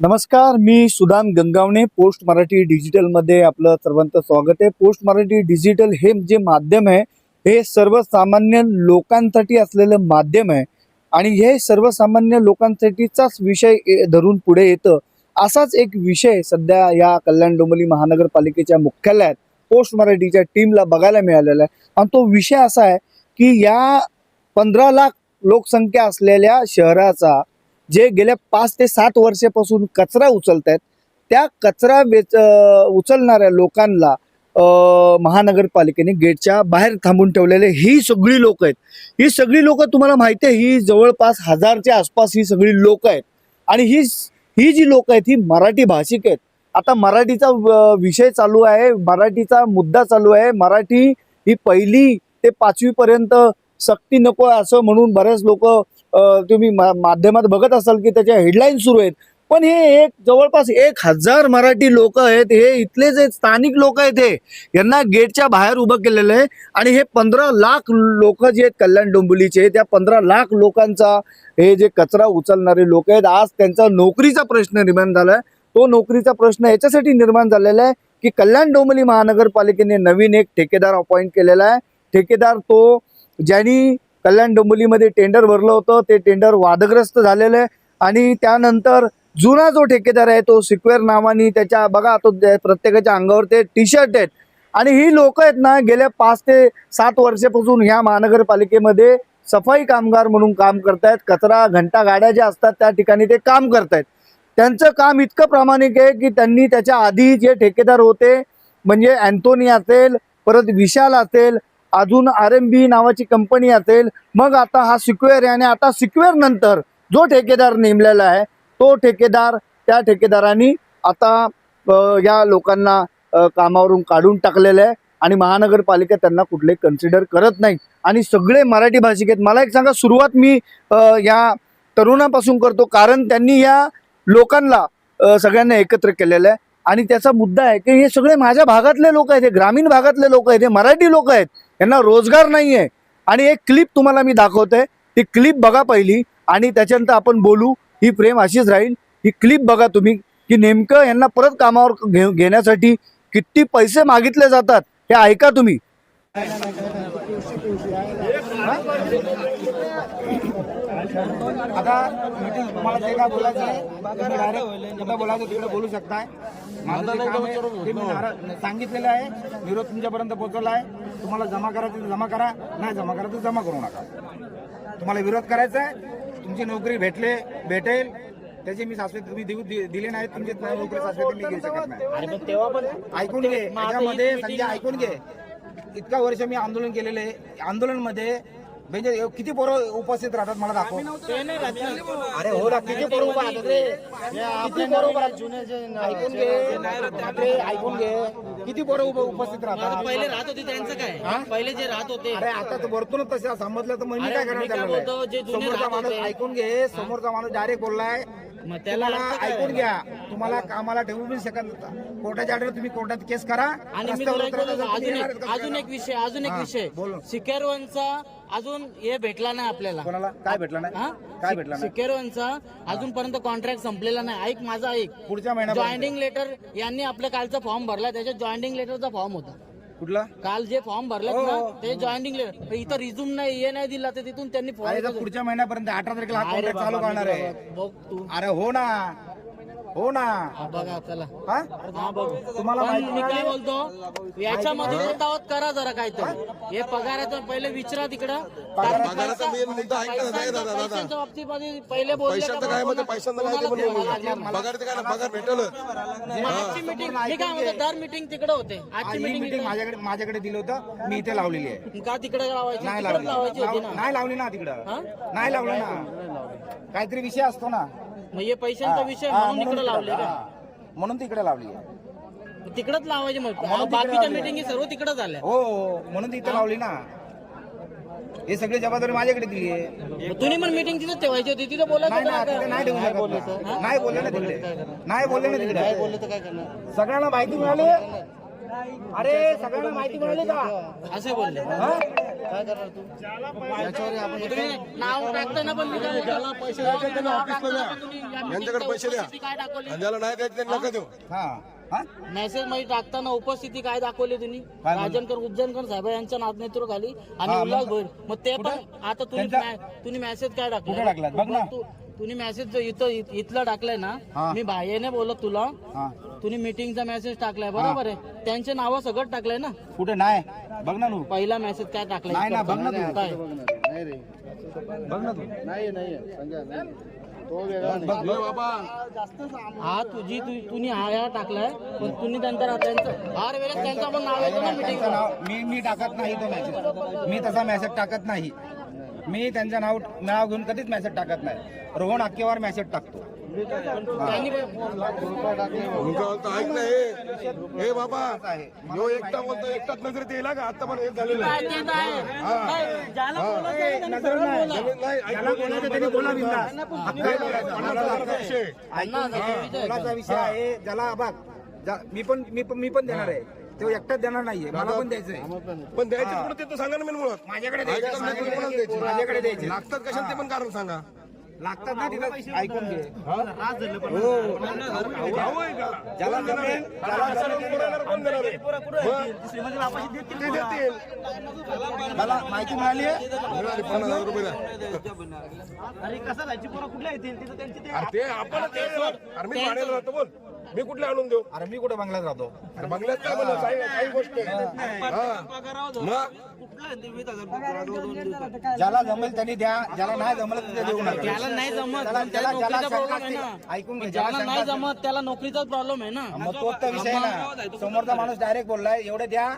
नमस्कार मी सुदाम गंगावणे पोस्ट मराठी डिजिटलमध्ये आपलं सर्वांचं स्वागत आहे. पोस्ट मराठी डिजिटल हे जे माध्यम आहे हे सर्वसामान्य लोकांसाठी असलेलं माध्यम आहे आणि हे सर्वसामान्य लोकांसाठीचाच विषय ए- धरून पुढे येतं असाच एक विषय सध्या या कल्याण डोंबली महानगरपालिकेच्या मुख्यालयात पोस्ट मराठीच्या टीमला बघायला मिळालेला आहे. आणि तो विषय असा आहे की या पंधरा लाख लोकसंख्या असलेल्या शहराचा जे गेल्या पाच ते सात वर्षापासून कचरा उचलत आहेत त्या कचरा वेच उचलणाऱ्या लोकांना महानगरपालिकेने गेटच्या बाहेर थांबून ठेवलेले ही सगळी लोक आहेत. ही सगळी लोक तुम्हाला माहिती आहे ही जवळपास हजारच्या आसपास ही सगळी लोक आहेत. आणि ही ही जी लोक आहेत ही मराठी भाषिक आहेत. आता मराठीचा विषय चालू आहे मराठीचा मुद्दा चालू आहे. मराठी ही पहिली ते पाचवीपर्यंत सक्ती नको असं म्हणून बरेच लोक तुम्ही मा- माध्यमात बघत असाल की त्याच्या हेडलाईन सुरू आहेत. पण हे एक जवळपास एक हजार मराठी लोक आहेत. हे इथले जे स्थानिक लोक आहेत हे यांना गेटच्या बाहेर उभं केलेलं आहे. आणि हे पंधरा लाख लोक जे आहेत कल्याण डोंबिवलीचे त्या पंधरा लाख लोकांचा हे जे कचरा उचलणारे लोक आहेत आज त्यांचा नोकरीचा प्रश्न निर्माण झालाय तो नोकरीचा प्रश्न याच्यासाठी निर्माण झालेला आहे की कल्याण डोंबिवली महानगरपालिकेने नवीन एक ठेकेदार अपॉइंट केलेला आहे. ठेकेदार तो ज्यांनी कल्याण डोंबिवलीमध्ये टेंडर भरलं होतं. ते टेंडर वादग्रस्त झालेलं आहे. आणि त्यानंतर जुना जो ठेकेदार आहे तो सिक्वेअर नावाने त्याच्या बघा तो प्रत्येकाच्या अंगावर ते टी शर्ट आहेत. आणि ही लोक आहेत ना गेल्या पाच ते सात वर्षापासून ह्या महानगरपालिकेमध्ये सफाई कामगार म्हणून काम करतायत. कचरा घंटा गाड्या ज्या असतात त्या ठिकाणी ते काम करतायत. त्यांचं काम इतकं प्रामाणिक आहे की त्यांनी त्याच्या आधी जे ठेकेदार होते म्हणजे अँथोनी असेल परत विशाल असेल अजून आर एम बी नावाची कंपनी असेल मग आता हा सिक्वेअर आहे आणि आता सिक्वेअर नंतर जो ठेकेदार नेमलेला आहे तो ठेकेदार त्या ठेकेदारांनी आता या लोकांना कामावरून काढून टाकलेलं आहे आणि महानगरपालिका त्यांना कुठले कन्सिडर करत नाही. आणि सगळे मराठी भाषिक आहेत. मला एक सांगा सुरुवात मी या तरुणापासून करतो कारण त्यांनी या लोकांना सगळ्यांना एकत्र केलेलं आहे. आणि त्याचा मुद्दा आहे की हे सगळे माझ्या भागातले लोक आहेत हे ग्रामीण भागातले लोक आहेत हे मराठी लोक आहेत यांना रोजगार नाही आहे आणि एक क्लिप तुम्हाला मी दाखवतोय. ती क्लिप बघा पहिली आणि त्याच्यानंतर आपण बोलू. ही प्रेम अशीच राहील. ही क्लिप बघा तुम्ही की नेमकं यांना परत कामावर घे घेण्यासाठी किती पैसे मागितले जातात हे ऐका तुम्ही. आता मीटिंग तुम्हाला जे काय बोलायचं आहे तुम्ही डायरेक्ट कुठं बोलायचं तिकडे बोलू शकताय. माझं जे काम आहे ते मी नारा- सांगितलेलं आहे. विरोध तुमच्यापर्यंत पोहोचवला आहे. तुम्हाला जमा करायचं तर जमा करा. नाही जमा करा तर जमा करू नका. तुम्हाला विरोध करायचा आहे. तुमची नोकरी भेटले भेटेल. त्याची मी शाश्वत तुम्ही देऊ दि- दिले नाहीत. तुमची नोकरी शाश्वती मी घेऊ शकत नाही. अरे पण तेव्हा पण ऐकून घे. याच्यामध्ये संजय ऐकून घे. इतका वर्ष मी आंदोलन केलेले आहे. म्हणजे किती पोरं उपस्थित राहतात मला दाखव. अरे हो ना किती पोरं उभा राहतात रे. किती पोरं उभा राहतात? ऐकून घे. अरे, ऐकून घे. किती पोरं उभं उपस्थित राहतात? पहिले राहत होते त्यांचं काय? पहिले जे राहत होते. अरे आता तर वरतूनच तसं समजलं तर मग मी काय अरे, करणार मी काय त्याला? बोलतो, जे जुने समोरचा राहत माणूस होते. ऐकून घे. समोरचा माणूस डायरेक्ट बोललाय. मग त्याला तुम्हाला? ऐकून घ्या. तुम्हाला कामाला ठेवू पण शकत नाही. कोर्टाच्या ऑर्डर तुम्ही कोर्टात केस करा. आणि मी रस्त्यावर तुला एक उतरा, बोलतो, जर तुम्ही अजून एक तर अजून एक विषय अजून एक हा, विषय. बोल. सिकेरवनचा अजून हे भेटला नाही आपल्याला. कोणाला? काय भेटलं हा? नाही काय भेटलं नाही? सिकेरवनचा अजूनपर्यंत कॉन्ट्रॅक्ट संपलेला नाही. ऐक माझा ऐक. पुढच्या महिन्यात जॉईनिंग लेटर यांनी आपल्या कालचा फॉर्म भरला त्याच्यात जॉईनिंग लेटरचा फॉर्म होता. कुठला? काल जे फॉर्म भरलेत हो, ना हो. ते जॉईनिंग इथं रिझ्यूम नाही हे नाही दिला तर तिथून त्यांनी अरे तर फॉर्म पुढच्या महिन्यापर्यंत अठरा तारखेला हा कॉन्ट्रॅक्ट चालू करणार आहे. बघ तू. अरे हो ना. हो ना. हा, बघा चला. हा? हा बघ. तुम्हाला पण माहिती मी काय नाही? बोलतो? याच्यामध्ये येतावत करा जरा काहीतरी. हे? पगाराचं पहिले विचारा तिकडं. पगाराचा main मुद्दा ऐका ना, नाही दादा, दादा. पैशांच्या बाबतीमध्ये पहिले बोलले का पैशाचं काय बाबा मध्ये पैशांचं काय ते तुम्हाला म्हणून द्यावं लागणार. पगार ते काय ना पगार भेटल. मग आजची मीटिंग मी काय म्हणतो? दर मीटिंग तिकडे होते. आजची ही मीटिंग मीटिंग माझ्याकडे माझ्याकडे दिलं होतं. मी इथे लावलेली आहे. का तिकडे लावायची? नाही लावली. लावायची होती लाव- ना. नाही लावली ना हा? तिकडं नाही लावलं ना. काहीतरी विषय असतो ना. मग हे पैशांचा विषय हा, म्हणून इकडे लावले तिकडं- का? हा. म्हणून तिकडे लावली आहे. तिकडेच लावायचे मग. म्हणून तिकडे बाकीच्या लावली. मीटिंगी सर्व तिकडे झाल्या. हो हो, म्हणून तिथे लावली ना. हे सगळी जबाबदारी माझ्याकडे दिली आहे. मग तुम्ही पण मीटिंग तिथे ठेवायची होती. तिथे बोलायचं नाही ना तिथे? नाही ठेवू शकत ना. नाही बोलले ना तिकडे. नाही बोलले ना तिकडे. बोलले तर काय करणार? सगळ्यांना माहिती मिळाली? अरे सगळ्यांना माहिती मिळाली का? असे बोलले. हा? काय करणार तू? मग तुम्ही नाव टाकताना पण लिहिलं ज्याला पैसे द्यायचे त्यांना ऑफिसला द्या. तुम्ही. या यांच्याकडे पैसे द्या. उपस्थिती काय दाखवली? आणि ज्याला नाही द्यायचे त्यांना नका देऊ. हा हा? मेसेजमध्ये टाकताना उपस्थिती काय दाखवली तुम्ही? राजनकर उज्जैनकर साहेब यांच्या नाथ नेतृत्वाखाली आणि हा, उल्हास मग- भोईर. मग ते पण आता तुम्ही त्यांचा- मॅ- तुम्ही मेसेज काय टाकला? कुठे टाकलात? बघ ना. तुम्ही मेसेज जो इथं इत- इथला टाकलाय ना हा. मी बाह्याने बोलत तुला. हा. तुम्ही मीटिंगचा मेसेज टाकलाय बरोबर आहे. त्यांचे नाव सगळं टाकलंय ना. कुठे? नाही. बघ ना तू. पहिला मेसेज काय टाकलाय? नाही ना, बघ ना तू. काय? बघ ना तू. हे बाबा. हा तुझी तु- तुम्ही हा या टाकलाय पण तुम्ही नंतर त्यांचं हर वेळेस त्यांचा पण नाव येतो ना नाव मी मी टाकत नाही तो मेसेज मी तसा मेसेज टाकत नाही. मी त्यांचं नाव नाव घेऊन कधीच मेसेज टाकत नाही. रोहन अक्केवर मेसेज टाकतो. तुमचं बोलतो हे हे बाबा ह्यो एकटा बोलतो एकटाच नजरेत येईल का? आता पण हे झालेलं आहे. नाही, बोलायचं त्यांनी बोला. बोलायचा. आहे. विषय हजार विषय? आहे. बोलाचा विषय आहे? ज्याला बघ. मी पण मी पण मी पण देणार आहे. तो एकटाच देणार नाहीये. मला पण द्यायचंय. पण द्यायचे कुठे ते तर सांगा ना मी मुळात. माझ्याकडे द्यायचे, माझ्याकडे कोणाला द्यायचे? माझ्याकडे द्यायचे. लागतात कशाला ते पण कारण सांगा. लागतात ना तिथं. ऐकून घे. भाऊ आहे का? ज्याला कोण देणार आहे? जमेल, ज्याला जमेल. कोण देणार? कोण देणार आहे? मग? ते देतील. मला माहिती मिळाली आहे मिळाली पन्नास हजार रुपये द्या. अरे ते आपण ते अरे मी भाड्याला राहतो बोल. मी कुठले आणून देऊ? अरे मी कुठे बंगल्यात राहतो? अरे बंगल्यात काय म्हणलं काही काही गोष्ट हा. मग? ज्याला जमेल त्यांनी द्या ज्याला नाही जमलं ते देऊ नका. ज्याला नाही जमत त्याला- त्याला त्याला- ज्याला नोकरीचा शंका प्रॉब्लेम आहे असते, ना. ऐकून घे, ज्याला ज्याला नाही शंका जमत त्याला नोकरीचाच प्रॉब्लेम आहे ना. मग तोच तर विषय आहे ना. समोरचा माणूस डायरेक्ट बोललाय एवढे द्या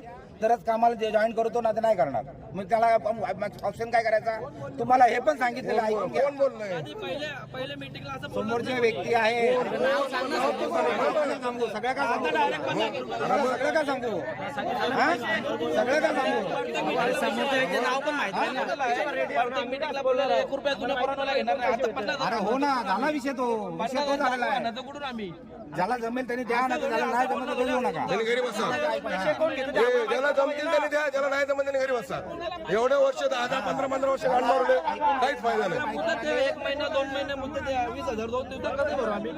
तरच कामाला जॉईन करतो ना तर नाही करणार. मग त्याला ऑप्शन काय करायचा? तुम्हाला हे पण सांगितलेलं आहे, ऐकून घ्या. कोण बोललंय? समोरचे व्यक्ती आहे सांगू सगळं काय सांगू? सगळं काय सांगू? हा? सगळं काय सांगू? अरे हो ना झाला विषय तो. विषय तो झालेला आहे. ज्याला जमेल त्यांनी द्या ना तर ज्याला नाही जमेल तर देऊ नका. घरी बसा ज्याला जमतील त्यांनी द्या ज्याला नाही जमत त्यांनी घरी बसा. एवढे वर्ष दहा दहा पंधरा पंधरा वर्ष गाडी मारले काहीच फायदा नाही. एक महिना दोन महिने मुद्दे द्या वीस हजार दोन दिवसात कधी भरू आम्ही?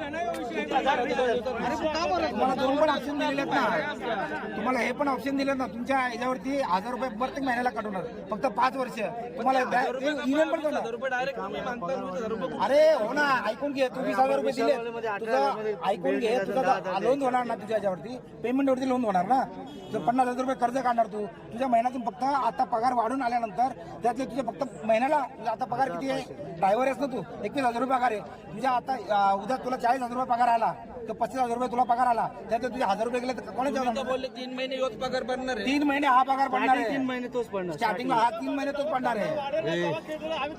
तुम्हाला दोन पण ऑप्शन दिलेत ना. तुम्हाला हे पण ऑप्शन दिलेत ना. तुमच्या याच्यावरती हजार रुपये प्रत्येक महिन्याला कटवणार फक्त पाच वर्ष. तुम्हाला द्या- ते email पण करणार. रुपये डायरेक्ट तुम्ही मागता वीस हजार रुपये अरे हो ना ऐकून घे. तू वीस हजार रुपये दिले तुझं ऐकून घे. तुझं लोन होणार ना तुझ्या याच्यावरती. पेमेंट वरती लोन होणार ना. जर पन्नास हजार रुपये कर्ज काढणार तू? तुझ्या महिन्यातून फक्त आता पगार वाढून आल्यानंतर त्यातले तुझे फक्त महिन्याला आता पगार किती आहे? ड्रायव्हर आहेस ना तू? एकवीस हजार रुपये पगार आहे. तुझ्या आता उद्या तुला चाळीस हजार रुपये पगार आला. तर पस्तीस हजार रुपये तुला पगार आला. त्यातले तुझे हजार रुपये गेले तर कोणाच्या तर बोलले तीन महिने योच पगार पडणार आहे. तीन महिने हा पगार पडणार आहे. तीन महिने तोच पडणार स्टार्टिंगला हा तीन महिने तोच पडणार आहे.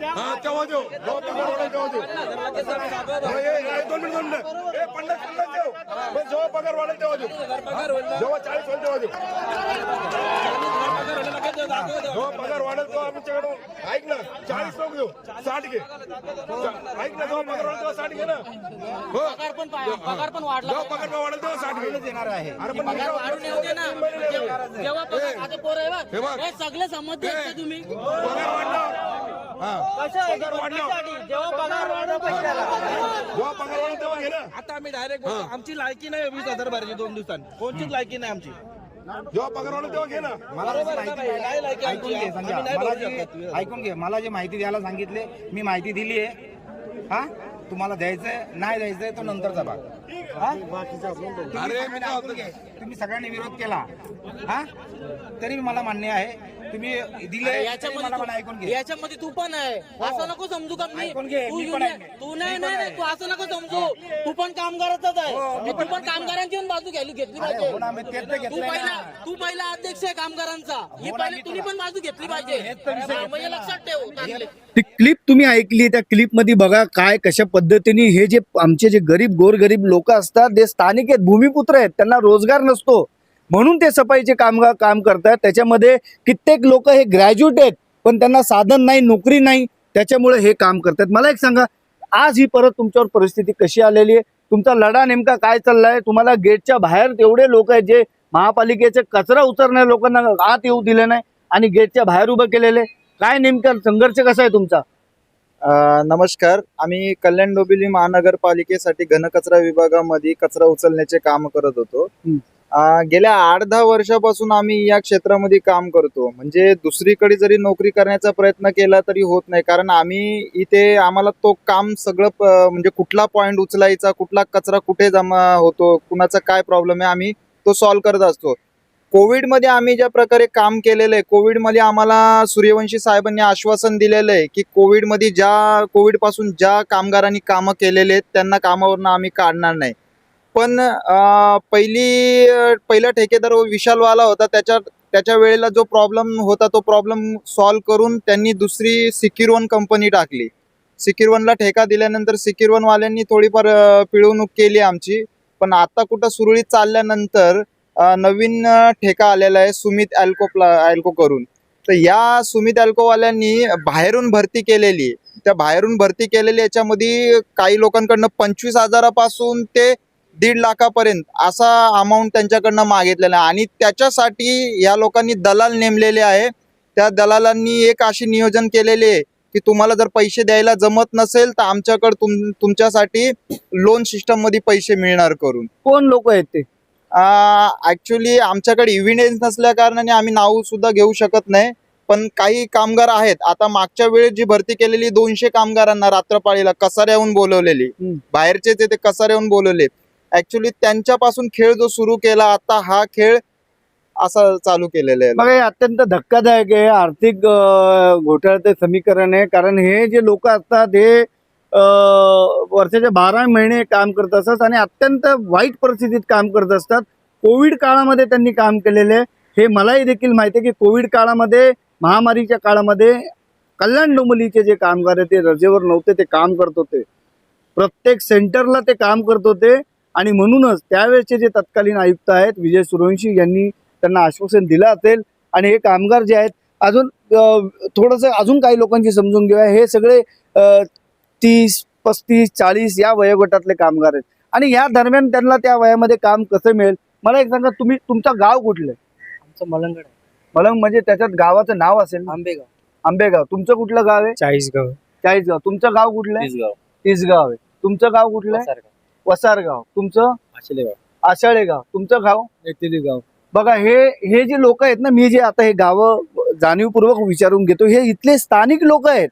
हा तेव्हा देऊ. जेव्हा पगार वाढेल तेव्हा देऊ. हा, ए, ए, दोन मिनिट दोन मिनिट. ए पन्नास पन्नास देऊ. पण जेव्हा पगार वाढेल तेव्हा देऊ. जेव्हा चाळीस होईल तेव्हा देऊ. जेव्हा पगार वाढेल तेव्हा आमच्याकडून ऐक ना चाळीस लोक देऊ साठ घे. ऐक ना जेव्हा पगार वाढेल तेव्हा साठ घे ना. हो. पगार पण पगार पण वाढला. जेव्हा पगार वाढेल तेव्हा साठ घे. देणार आहे. अरे पण पगार वाढून येऊ दे ना. तीन महिने देऊ. जेव्हा- जेव्हा पगार आता पोरं आहे बघ. बघ. हे सगळे संमती आहेत का तुम्ही. पगार वाढला. हा. पगार वाढला. जेव्हा पगार वाढला पैसे आला. जेव्हा पगार वाढेल तेव्हा घे ना. आता आम्ही डायरेक्ट आमची लायकी नाही वीस हजार भरायची दोन दिवसांनी. कोणतीच लायकी नाही आमची. जेव्हा पगार वाढेल तेव्हा घे ना. मला जशी माहिती नाही लायकी ऐकून घे मला जी. ऐकून घे. मला जे माहिती द्यायला सांगितले मी माहिती दिली आहे. हा? तुम्हाला द्यायचंय नाही द्यायचंय तो नंतरचा भाग. हा? तुम्ही अरे, मी सगळ्यांनी काय ऐकून घे. तुम्ही सगळ्यांनी विरोध केला. हा? तरी मला मान्य आहे. तुम्ही दिले याच्यामध्ये मला मला तू- ऐकून घे. याच्यामध्ये तू पण आहे. असं नको समजू का मी? ऐकून घे, तू मी पण युनियन- आहे. तू नाही. तू असं नको समजू. तू पण कामगाराचाच आहे. हो, तू पण कामगारांची पण बाजू घ्यायली घेतली अरे हो ना, मी पाहिजे तेच तर तू घेतलंय पहिला ना. तू पहिला अध्यक्ष आहे कामगारांचा. ही हो ना, पहिले मी तुम्ही तुला- पण बाजू घेतली पाहिजे. हेच तर विषय हा, म्हणजे घेतला. लक्षात ठेव चांगले. ती क्लिप तुम्ही ऐकली त्या क्लिपमध्ये बघा काय कशा पद्धतीने हे जे आमचे जे गरीब गोरगरीब लोक असतात ते स्थानिक आहेत भूमिपुत्र आहेत त्यांना रोजगार नसतो. म्हणून ते सफाईचे कामगार काम करतात. त्याच्यामध्ये कित्येक लोक हे ग्रॅज्युएट आहेत पण त्यांना साधन नाही नोकरी नाही त्याच्यामुळे हे काम करतात. मला एक सांगा आज ही परत तुमच्यावर परिस्थिती कशी आलेली आहे? तुमचा लढा नेमका काय चाललाय? तुम्हाला गेटच्या बाहेर तेवढे लोक आहेत जे महापालिकेचे कचरा उचलणाऱ्या लोकांना आत येऊ दिले नाही आणि गेटच्या बाहेर उभं केलेले. काय नेमका संघर्ष कसा आहे तुमचा? नमस्कार. आम्ही कल्याण डोंबिवली महानगरपालिकेसाठी घनकचरा विभागामध्ये कचरा उचलण्याचे काम करत होतो. गेल्या आठ दहा वर्षापासून आम्ही या क्षेत्रामध्ये काम करतो. म्हणजे दुसरीकडे जरी नोकरी करण्याचा प्रयत्न केला तरी होत नाही. कारण आम्ही इथे आम्हाला तो काम सगळं म्हणजे कुठला पॉईंट उचलायचा कुठला कचरा कुठे जमा होतो कुणाचा काय प्रॉब्लेम आहे आम्ही तो सॉल्व्ह करत असतो. कोविडमध्ये आम्ही ज्या प्रकारे काम केलेलं आहे कोविडमध्ये आम्हाला सूर्यवंशी साहेबांनी आश्वासन दिलेलं आहे की कोविडमध्ये ज्या कोविडपासून ज्या कामगारांनी कामं केलेले आहेत त्यांना कामावरनं आम्ही काढणार नाही. पण पहिली पहिला ठेकेदार विशालवाला होता. त्याच्या त्याच्या वेळेला जो प्रॉब्लेम होता तो प्रॉब्लेम सॉल्व करून त्यांनी दुसरी सिक्युर वन कंपनी टाकली. सिक्युर वनला ठेका दिल्यानंतर सिक्युर वनवाल्यांनी थोडीफार पिळवणूक केली आमची. पण आता कुठं सुरळीत चालल्यानंतर नवीन ठेका आलेला आहे सुमित अल्को प्ला अल्को करून. तर या सुमित अल्कोवाल्यांनी बाहेरून भरती केलेली आहे. त्या बाहेरून भरती केलेली याच्यामध्ये काही लोकांकडनं पंचवीस हजारापासून ते दीड लाखापर्यंत असा अमाऊंट त्यांच्याकडनं मागितलेला आहे. आणि त्याच्यासाठी या लोकांनी दलाल नेमलेले आहे. त्या दलालांनी एक अशी नियोजन केलेले आहे की तुम्हाला जर पैसे द्यायला जमत नसेल तर आमच्याकडे तुम तुमच्यासाठी लोन सिस्टममध्ये पैसे मिळणार करून. कोण लोक आहेत ते? ऍक्च्युली आमच्याकडे इव्हिडन्स नसल्या कारणाने आम्ही नाव सुद्धा घेऊ शकत नाही. पण काही कामगार आहेत. आता मागच्या वेळेस जी भरती केलेली दोनशे कामगारांना रात्रपाळीला कसाऱ्याहून बोलवलेली. बाहेरचे ते कसाऱ्याहून बोलवले ऍक्च्युली त्यांच्यापासून खेळ जो सुरू केला आता हा खेळ असा चालू केलेला आहे. बघा हे अत्यंत धक्कादायक आहे आर्थिक घोटाळ्याचे समीकरण आहे. कारण हे जे लोक असतात हे वर्षाचे बारा महिने काम करत असतात आणि अत्यंत वाईट परिस्थितीत काम करत असतात. कोविड काळामध्ये त्यांनी काम केलेले आहे. हे मलाही देखील माहिती आहे की कोविड काळामध्ये महामारीच्या काळामध्ये कल्याण डोंबलीचे जे कामगार आहेत ते रजेवर नव्हते ते काम करत होते. प्रत्येक सेंटरला ते काम करत होते. आणि म्हणूनच त्यावेळेचे जे तत्कालीन आयुक्त आहेत विजय सूर्यवंशी यांनी त्यांना आश्वासन दिलं असेल. आणि हे कामगार जे आहेत अजून थोडंसं अजून काही लोकांची समजून घेऊया. हे सगळे तीस पस्तीस चाळीस या वयोगटातले कामगार आहेत. आणि या दरम्यान त्यांना त्या वयामध्ये काम कसं मिळेल? मला एक सांगा तुम्ही तुमचं गाव कुठलं? आहे? आमचं मलंगड आहे. मला म्हणजे त्याच्यात गावाचं नाव असेल? आंबेगाव. आंबेगाव. तुमचं कुठलं गाव आहे? चाळीसगाव. चाळीसगाव. तुमचं गाव कुठलं? आहे तीसगाव. तिसगाव आहे. तुमचं गाव कुठलं? आहे वसारगाव. तुमचं? आषाळेगाव तुमचं गाव? गाव बघा हे हे जे लोक आहेत ना मी जे आता हे गावं जाणीवपूर्वक विचारून घेतो हे इथले स्थानिक लोक आहेत.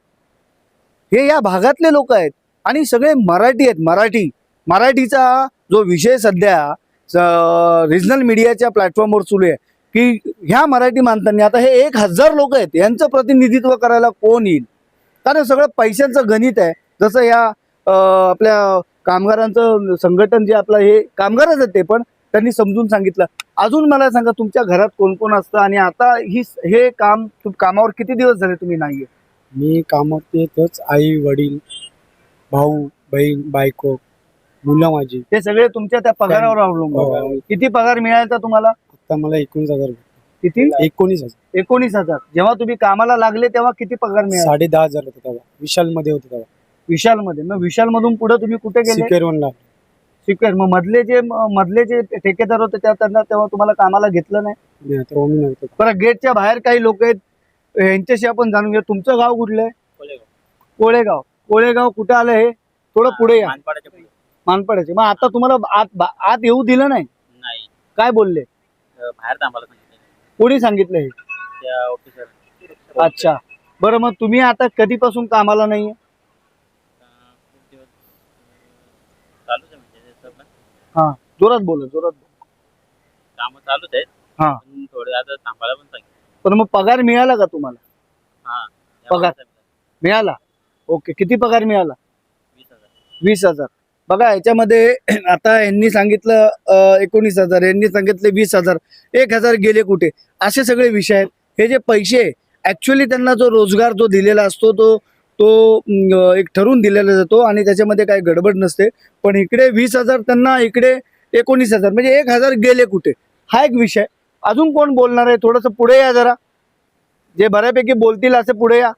हे या भागातले लोक आहेत. आणि सगळे मराठी आहेत मराठी. मराठीचा जो विषय सध्या रिजनल मीडियाच्या प्लॅटफॉर्मवर सुरू आहे की ह्या मराठी माणसांनी आता हे एक हजार लोक आहेत यांचं प्रतिनिधित्व करायला कोण येईल? कारण सगळं पैशांचं गणित आहे. जसं या आपल्या कामगारांचं संघटन जे आपलं हे कामगारच आहेत ते पण त्यांनी समजून सांगितलं. अजून मला सांगा तुमच्या घरात कोण कोण असतं? आणि आता ही हे काम तुम- कामावर किती दिवस झाले तुम्ही नाहीये? मी कामात येतच आई वडील भाऊ बहीण बायको मुलं माझी. हे सगळे तुमच्या त्या पगारावर अवलंबून. किती पगार मिळायचा तुम्हाला? आता मला एकोणीस हजार. किती? एकोणीस हजार. एकोणीस हजार. जेव्हा तुम्ही कामाला लागले तेव्हा किती पगार मिळाला? साडे दहा हजार होते तेव्हा. विशाल मध्ये होते तेव्हा. विशाल मध्ये मग विशाल मधून पुढे तुम्ही कुठे गेले? सिक्युअर वनला. सिक्वेअर मग मधले जे म- मधले जे ठेकेदार होते त्या त्यांना तेव्हा तुम्हाला कामाला घेतलं नाही? बरं गेटच्या बाहेर काही लोक आहेत यांच्याशी आपण जाणून घेऊ. तुमचं गाव कुठलं आहे? कोळेगाव. कोळेगाव. कुठे आलं हे? थोडं पुढे या. मानपाड्याचे मग आता तुम्हाला आत बा- आत येऊ दिलं नाही? नाही. काय बोलले? बाहेर थांबायला सांगितलं कोणी सांगितलं हे? त्या ऑफिसर अच्छा. बरं मग तुम्ही आता कधीपासून कामाला नाहीये खूप दिवस चालूच आहे म्हणजे ते सगळं जोरात बोला जोरात बोला. कामं चालूच आहेत. हा. पण थोडे आता थांबायला पण सांगितलं. पण मग पगार मिळाला का तुम्हाला? हा. पगार. मिळाला. ओके. किती पगार मिळाला? वीस हजार. वीस हजार. बघा याच्यामध्ये आता यांनी सांगितलं अं, एकोणीस हजार. यांनी सांगितले वीस हजार. एक हजार गेले कुठे? असे सगळे विषय आहेत. हे जे पैसे ऍक्च्युली त्यांना जो रोजगार जो दिलेला असतो तो तो एक ठरवून दिलेला जातो आणि त्याच्यामध्ये काही गडबड नसते. पण इकडे वीस हजार त्यांना इकडे एकोणीस हजार म्हणजे एक हजार गेले कुठे? हा एक विषय. अजून कोण बोलणार आहे? थोडंसं पुढे या जरा. जे बऱ्यापैकी बोलतील असे पुढे या.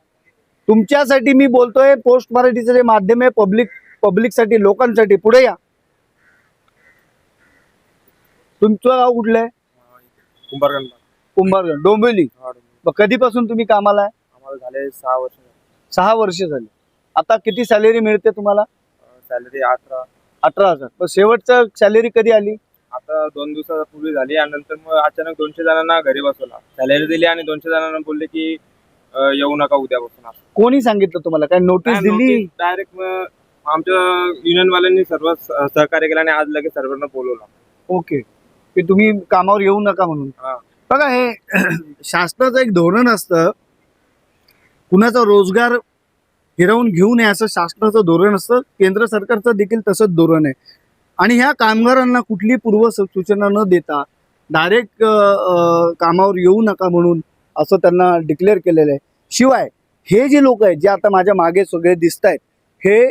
तुमच्यासाठी मी बोलतोय पोस्ट मराठीचं जे माध्यम आहे पब्लिक पब्लिकसाठी लोकांसाठी पुढे या. तुमचं गाव कुठलं आहे? कुंभारगण कुंभारगड डोंबिवली. कधीपासून तुम्ही कामाला आहे? आम्हाला झाले सहा वर्ष. सहा वर्ष झाली. आता किती सॅलरी मिळते तुम्हाला? सॅलरी अठरा. अठरा हजार. पण शेवटचं सॅलरी कधी आली? आता दोन दिवसापूर्वी झाली आणि नंतर मग अचानक दोनशे जणांना घरी बसवला. सॅलरी दिली आणि दोनशे जणांना बोलले की अं, येऊ नका उद्यापासून कोणी सांगितलं तुम्हाला? काय नोटीस दिली? डायरेक्ट मग आमच्या युनियन वाल्यांनी सर्व स- सहकार्य केलं आणि आज लगेच सर्वांना बोलवलं. ओके की तुम्ही कामावर येऊ नका म्हणून. हा. बघा हे शासनाचं एक धोरण असतं कुणाचा रोजगार हिरावून घेऊ नये असं शासनाचं धोरण असतं केंद्र सरकारचं देखील तसंच धोरण आहे. आणि ह्या कामगारांना कुठली पूर्व सूचना न देता डायरेक्ट कामावर येऊ नका म्हणून असं त्यांना डिक्लेअर केलेलं आहे. शिवाय हे जे लोक आहेत जे आता माझ्या मागे सगळे दिसत आहेत हे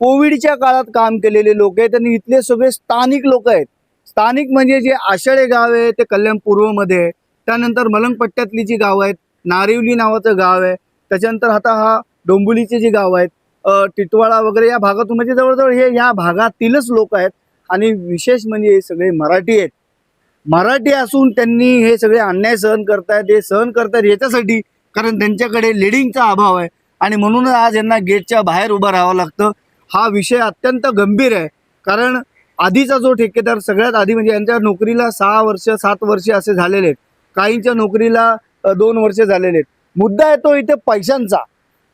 कोविडच्या काळात काम केलेले लोक आहेत आणि इथले सगळे स्थानिक लोक आहेत. स्थानिक म्हणजे जे आषाढे गाव आहे ते कल्याण पूर्वमध्ये आहे. त्यानंतर मलंगपट्ट्यातली जी गावं आहेत नारिवली नावाचं गाव आहे. त्याच्यानंतर आता हा डोंबुलीचे जे गाव आहेत टिटवाळा वगैरे या भागातून म्हणजे जवळजवळ हे या भागातीलच लोक आहेत. आणि विशेष म्हणजे हे सगळे मराठी आहेत. मराठी असून त्यांनी हे सगळे अन्याय सहन करतायत हे सहन करतायत याच्यासाठी कारण त्यांच्याकडे लिडिंगचा अभाव आहे. आणि म्हणूनच आज यांना गेटच्या बाहेर उभं राहावं लागतं. हा विषय अत्यंत गंभीर आहे. कारण आधीचा जो ठेकेदार सगळ्यात आधी म्हणजे यांच्या नोकरीला सहा वर्ष सात वर्ष असे झालेले आहेत. काहींच्या नोकरीला दोन वर्ष झालेले आहेत. मुद्दा येतो इथे पैशांचा.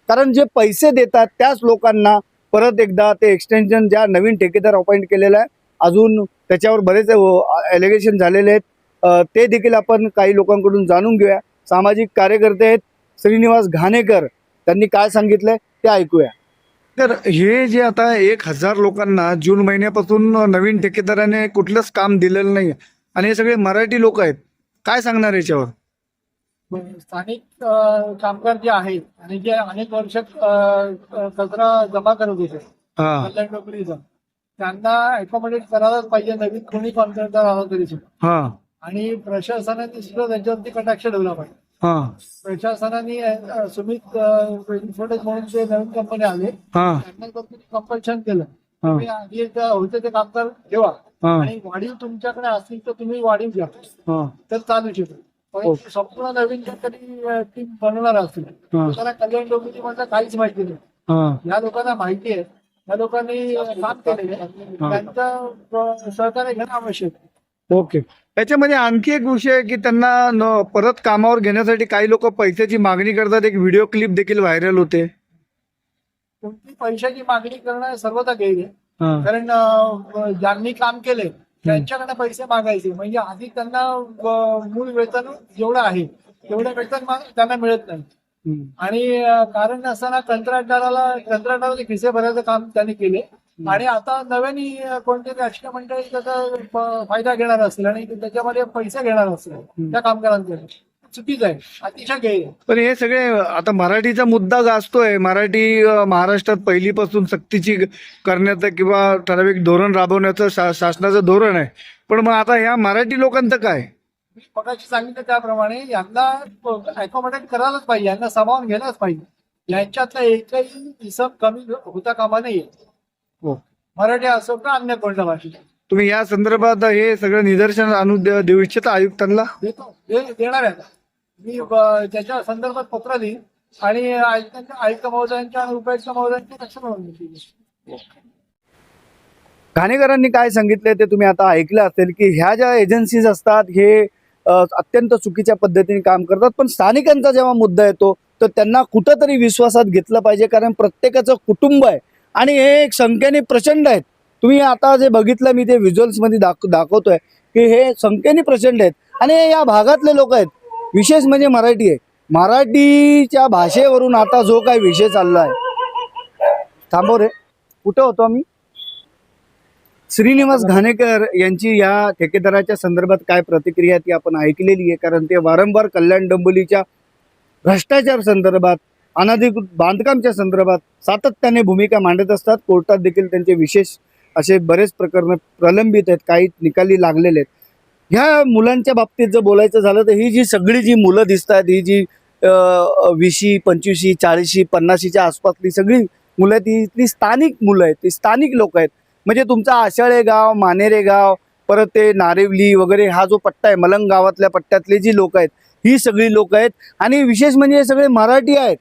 कारण जे पैसे देतात त्याच लोकांना परत एकदा ते एक्सटेन्शन ज्या नवीन ठेकेदार अपॉइंट केलेला आहे अजून त्याच्यावर बरेच एलिगेशन झालेले आहेत. ते देखील आपण काही लोकांकडून जाणून घेऊया. सामाजिक कार्यकर्ते आहेत श्रीनिवास घाणेकर. त्यांनी काय सांगितलंय ते ऐकूया. तर हे जे आता एक हजार लोकांना जून महिन्यापासून नवीन ठेकेदाराने कुठलंच काम दिलेलं नाही आणि हे सगळे मराठी लोक आहेत. काय सांगणार याच्यावर? स्थानिक अ, कामगार जे आहेत आणि जे अनेक वर्ष कचरा जमा करत होते कल्याण डोंबिवलीचा त्यांना अकोमोडेट करायलाच पाहिजे नवीन कोणी कॉन्ट्रॅक्टर आला तरी सुद्धा. हा. आणि प्रशासनाने सुद्धा त्यांच्यावरती कटाक्ष ठेवला पाहिजे. हा. प्रशासनाने सुमित इन्फोटेक म्हणून ते नवीन कंपनी आले हा. त्यांना कंपल्शन केलं. आधी एकदा होते ते कामगार ठेवा. आणि वाढीव तुमच्याकडे असतील तर तुम्ही वाढीव घ्या. हा. तर चालू शकतो. पण संपूर्ण नवीन काहीतरी टीम बनवणार असतील. हा. त्याला कल्याण डोंबिवली मधलं काहीच माहिती नाही. हा. या लोकांना माहिती आहे. या लोकांनी काम केलेले आहे. त्यांचं अ, सहकार्य घेणं आवश्यक आहे. ओके. याच्यामध्ये आणखी एक विषय आहे की त्यांना न- परत कामावर घेण्यासाठी काही लोक पैशाची मागणी करतात. एक व्हिडिओ क्लिप देखील व्हायरल होते. कोणती पैशाची मागणी करणं हे सर्वदा गैर आहे. हा. कारण अ, ज्यांनी काम केले त्यांच्याकडे पैसे मागायचे. म्हणजे आधी त्यांना मूळ वेतन जेवढं आहे तेवढं वेतन त्यांना मिळत नाही. आणि कारण असताना कंत्राटदाराला कंत्राटदाराचे खिसे भरायचं काम त्यांनी केले. आणि आता नव्याने कोणते राजकीय मंडळी त्याचा फायदा घेणार असतील आणि त्याच्यामध्ये पैसे घेणार असतील त्या कामगारांकडे चुकीचं आहे. अतिशय गैर आहे. पण हे सगळे आता मराठीचा मुद्दा गाजतोय. मराठी अ, महाराष्ट्रात पहिलीपासून सक्तीची करण्याचं किंवा ठराविक धोरण राबवण्याचं शा- शासनाचं धोरण आहे. पण मग आता ह्या मराठी लोकांचं काय? मी मगाशी सांगितलं त्याप्रमाणे यांना अकोमोडेट करायलाच पाहिजे. यांना सामावून घ्यायलाच पाहिजे. यांच्यातला एकही इसम कमी होता कामा नये. हो. मराठी असो का अन्य कोणत्या भाषेत. तुम्ही या संदर्भात हे सगळं निदर्शन आणून दे- देऊ इच्छिता आयुक्तांना? देतो. दे- देणार आहे आता. मी त्याच्या संदर्भात पत्र देईन आणि आयुक्त महोदयांच्या आणि उपायुक्त महोदयांची लक्ष मिळवून घाणेकरांनी काय सांगितले ते तुम्ही आता ऐकलं असेल की ह्या ज्या एजन्सीज असतात हे अत्यंत चुकीच्या पद्धतीने काम करतात. पण स्थानिकांचा जेव्हा मुद्दा येतो तर त्यांना कुठंतरी विश्वासात घेतलं पाहिजे कारण प्रत्येकाचं कुटुंब आहे. आणि हे एक संख्येने प्रचंड आहेत. तुम्ही आता जे बघितलं मी ते व्हिज्युअल्समध्ये दाख दाखवतोय की हे संख्येने प्रचंड आहेत. आणि हे या भागातले लोक आहेत विशेष म्हणजे मराठी आहे. मराठीच्या भाषेवरून आता जो काही विषय चालला आहे थांबव रे. कुठं होतो आम्ही? श्रीनिवास घाणेकर यांची या ठेकेदाराच्या संदर्भात काय प्रतिक्रिया ती आपण ऐकलेली आहे. कारण ते वारंवार कल्याण डोंबिवलीच्या भ्रष्टाचार संदर्भात अनधिकृत बांधकामच्या संदर्भात सातत्याने भूमिका मांडत असतात. कोर्टात देखील त्यांचे विशेष असे बरेच प्रकरण प्रलंबित आहेत. काही निकाली लागलेले आहेत. ह्या मुलांच्या बाबतीत जर बोलायचं झालं तर ही जी सगळी जी मुलं दिसतात ही जी अ, वीशी पंचवीशी चाळीशी पन्नाशीच्या आसपासली सगळी मुलं आहेत ती इथली स्थानिक मुलं आहेत ती स्थानिक लोक आहेत. म्हणजे तुमचा आशाळे गाव मानेरे गाव परत ते नारेवली वगैरे हा जो पट्टा आहे मलंग गावातल्या पट्ट्यातले जी लोक आहेत ही सगळी लोक आहेत. आणि विशेष म्हणजे हे सगळे मराठी आहेत.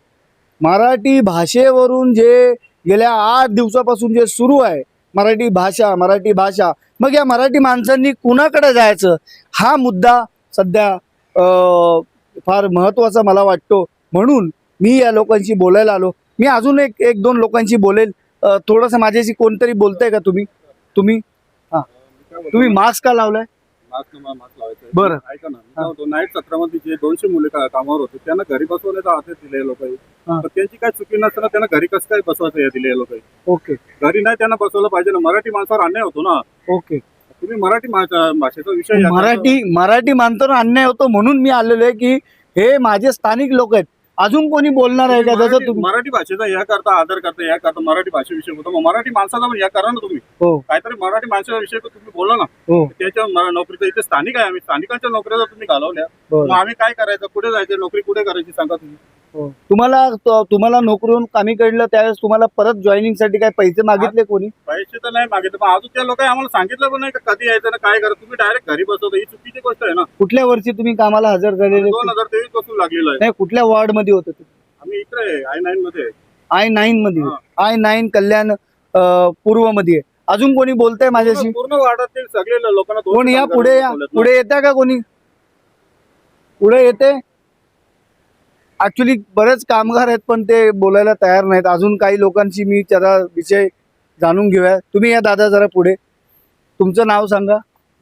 मराठी भाषेवरून जे गेल्या आठ दिवसापासून जे सुरू आहे मराठी भाषा मराठी भाषा मग या मराठी माणसांनी कुणाकडे जायचं? हा मुद्दा सध्या फार महत्त्वाचा मला वाटतो. म्हणून मी या लोकांशी बोलायला आलो. मी अजून एक एक दोन लोकांशी बोलेल. थोडंसं माझ्याशी कोणतरी बोलतंय का तुम्ही? तुम्ही? हां. तुम्ही मास्क का लावलाय? बरं. ऐका ना दोनशे मुले कामावर होते त्यांना घरी बसवण्याचा आदेश दिले लोक. तर त्यांची काय चुकी नसताना त्यांना घरी कसं काय बसवायचं हे दिले लोक ओके. घरी नाही त्यांना बसवलं पाहिजे ना. मराठी माणसावर अन्याय होतो ना. ओके. तुम्ही मराठी भाषेचा विषय या- मराठी मराठी माणसांना अन्याय होतो म्हणून मी आलेलो आहे की हे माझे स्थानिक लोक आहेत. अजून कोणी बोलणार आहे का जसं मराठी तुम्ही मराठी भाषेचा या करता आदर करता या करता मराठी भाषेविषयी होतं मग मराठी माणसाचा पण या करा ना तुम्ही. हो. काहीतरी मराठी माणसाविषयी तर तुम्ही बोला ना. हो. त्याच्या नोकरीचं इथे स्थानिक आहे आम्ही. स्थानिकांच्या नोकऱ्या जर तुम्ही घालवल्या. मग आम्ही काय करायचं? कुठे जायचं? नोकरी कुठे करायची सांगा तुम्ही. तुम्हाला त- तुम्हाला नोकरीवरून कामी काढलं त्यावेळेस तुम्हाला परत जॉईनिंगसाठी काय पैसे मागितले कोणी? पैसे तर नाही मागितले पण अजून त्या लोकांनी आम्हाला सांगितलं पण नाही का कधी यायचं ना काय करायचं. तुम्ही डायरेक्ट घरी बसवता. ही चुकीची गोष्ट आहे ना. कुठल्या वर्षी तुम्ही कामाला हजर झालेले दोन हजार तेवीसपासून लागलेलं आहे. नाही कुठल्या वॉर्डमध्ये होते आम्ही इकडे आय नाईन मध्ये. आय नाईन मध्ये. हा. आय नाईन कल्याण पूर्वमध्ये अजून कोणी बोलतंय माझ्याशी? पूर्ण- वार्डातील सगळे लोकांना कोण या? पुढे या. पुढे येत्या का कोणी? पुढे येते? ऍक्च्युली बरेच कामगार आहेत पण ते बोलायला तयार नाहीत. अजून काही लोकांशी मी जरा विषय जाणून घेऊया. तुम्ही या दादा जरा पुढे. तुमचं नाव सांगा.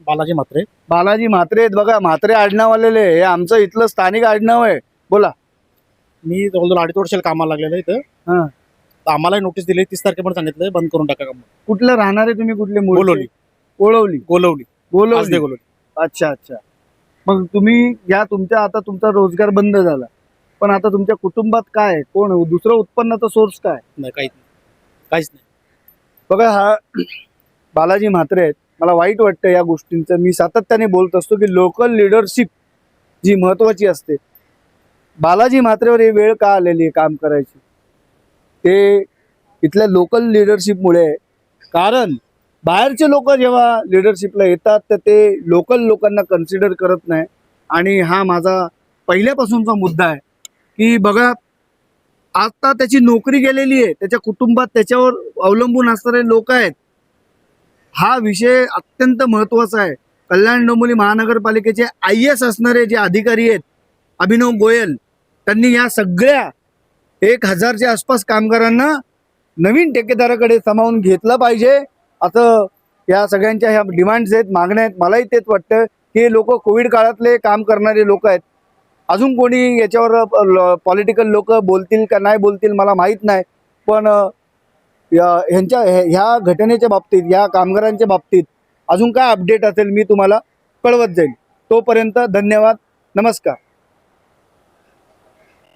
बालाजी म्हात्रे. बालाजी म्हात्रे आहेत. बघा म्हात्रे आडनाव आलेले आहे. हे आमचं इथलं स्थानिक आडनाव आहे. बोला. मी जवळजवळ अडीच वर्षाला कामाला लागलेलो आहे हा. इथं तर आम्हाला नोटीस दिली. तीस तारखेपर्यंत सांगितलं बंद करून टाका काम. कुठलं राहणारे तुम्ही? कुठले मूळचे? गोलवली. कोळवली गोलवली गोलवली गोलवली अच्छा अच्छा. मग तुम्ही या तुमच्या आता तुमचा रोजगार बंद झाला. पण आता तुमच्या कुटुंबात काय? कोण? दुसरं उत्पन्नाचा सोर्स काय? नाही काहीच नाही. काहीच नाही. बघा हा बालाजी म्हात्रे आहेत. मला वाईट वाटतं या गोष्टींचं. मी सातत्याने बोलत असतो की लोकल लिडरशिप जी महत्वाची असते. बालाजी म्हात्रेवर ही वेळ का आलेली आहे काम करायची? ते इथल्या लोकल लिडरशिपमुळे. कारण बाहेरचे लोक जेव्हा लिडरशिपला येतात तर ते लोकल लोकांना कन्सिडर करत नाही. आणि हा माझा पहिल्यापासूनचा मुद्दा आहे. की बघा आता त्याची नोकरी गेलेली आहे त्याच्या कुटुंबात त्याच्यावर अवलंबून असणारे लोक आहेत. हा विषय अत्यंत महत्त्वाचा आहे. कल्याण डोंबिवली महानगरपालिकेचे आय एस असणारे जे अधिकारी आहेत अभिनव गोयल त्यांनी या सगळ्या एक हजारच्या आसपास कामगारांना नवीन ठेकेदाराकडे सामावून घेतलं पाहिजे. असं या सगळ्यांच्या ह्या डिमांड्स आहेत मागण्या आहेत. मलाही तेच वाटतं की हे लोक कोविड काळातले काम करणारे लोक आहेत. अजून कोणी याच्यावर पॉलिटिकल लोक बोलतील का नाही बोलतील मला माहीत नाही. पण ह्यांच्या ह्या- घटनेच्या बाबतीत ह्या कामगारांच्या बाबतीत अजून काय अपडेट असेल मी तुम्हाला कळवत जाईल. तोपर्यंत धन्यवाद. नमस्कार.